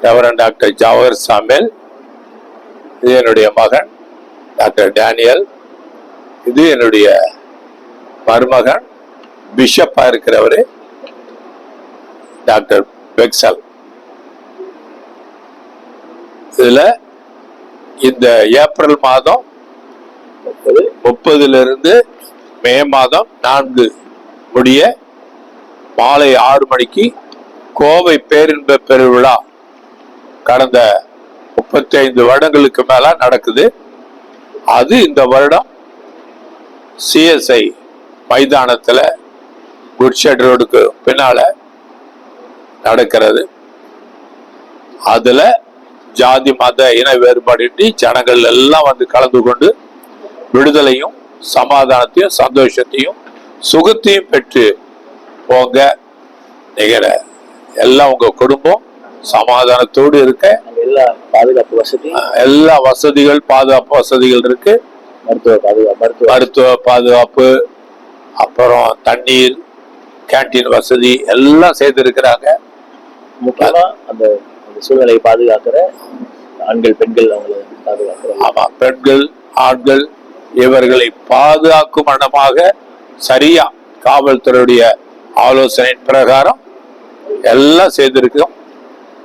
Reverend doctor Jawahar சாமேல் இது என்னுடைய மகன் டாக்டர் டேனியல் இது என்னுடைய மருமகன் பிஷப்பாக இருக்கிறவர் டாக்டர் பெக்சல். இதில் இந்த ஏப்ரல் மாதம் முப்பதுலேருந்து மே மாதம் நான்கு முடிய மாலை ஆறு மணிக்கு கோவை பேரின்ப பெருவிழா கடந்த முப்பத்தி ஐந்து வருடங்களுக்கு மேல நடக்குது. அது இந்த வருடம் சிஎஸ்ஐ மைதானத்தில் குட்ஷெட் ரோடுக்கு பின்னால நடக்கிறது. அதுல ஜாதி மத இன வேறுபாடின்றி ஜனங்கள் எல்லாம் வந்து கலந்து கொண்டு விடுதலையும் சமாதானத்தையும் சந்தோஷத்தையும் சுகத்தையும் பெற்று போங்க நிகர. எல்லாம் உங்க குடும்பம் சமாதானத்தோடு இருக்க. எல்லா பாதுகாப்பு வசதி எல்லா வசதிகள் பாதுகாப்பு வசதிகள் இருக்கு. மருத்துவ பாதுகாப்பு மருத்துவ பாதுகாப்பு அப்புறம் தண்ணீர் கேண்டீன் வசதி எல்லாம் செய்திருக்கிறாங்க முக்கியமா அந்த அந்த சூழ்நிலையை பாதுகாக்கிற ஆண்கள் பெண்கள் அவங்கள பாதுகாக்கிற ஆமா பெண்கள் ஆண்கள் இவர்களை பாதுகாக்கும் வண்ணமாக சரியா காவல்துறையுடைய ஆலோசனையின் பிரகாரம் எல்லாம் செய்திருக்கோம்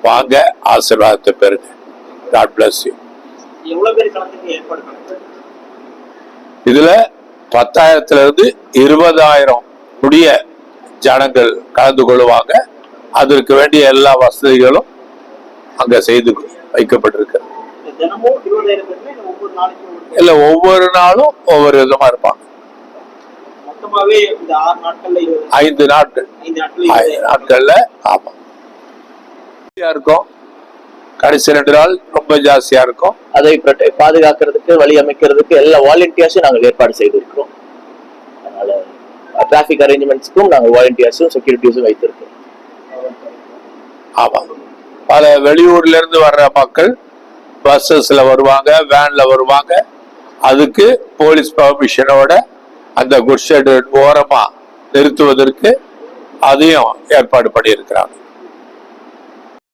வாங்க ஆசீர்வாதத்தை பெறுங்க. காட் பிளஸ் யூ இதுல பத்தாயிரத்துல இருந்து இருபதாயிரம் முடிய ஜனங்கள் கலந்து கொள்வாங்க அதற்கு வேண்டிய எல்லா வசதிகளும் அங்க செய்து வைக்கப்பட்டிருக்கிறது. பேர் இல்லை ஒவ்வொரு நாளும் ஒவ்வொரு விதமா இருப்பாங்க. ஐந்து நாட்கள். ஐந்து நாட்கள்ல ஆமா. ஜாஸ்தியா இருக்கும். கடைசி ரெண்டு நாள் ரொம்ப ஜாஸ்தியா இருக்கும். அதை பாதுகாக்கிறதுக்கு வழி அமைக்கிறதுக்கு எல்லா வாலண்டியர்ஸும் நாங்கள் ஏற்பாடு செய்திருக்கிறோம். அதனால டிராஃபிக் அரேஞ்ச்மெண்ட்ஸ்க்கும் நாங்கள் வாலண்டியர்ஸும் செக்யூரிட்டிஸும் வைத்திருக்கோம் ஆமா பல வெளியூர்ல இருந்து வர்ற மக்கள் பஸ்ஸஸ்ல வருவாங்க வேன்ல வருவாங்க. அதுக்கு போலீஸ் பர்மிஷனோட அந்த குட் ஷெட் ஓரமா நிறுத்துவதற்கு அதையும் ஏற்பாடு பண்ணியிருக்கிறாங்க.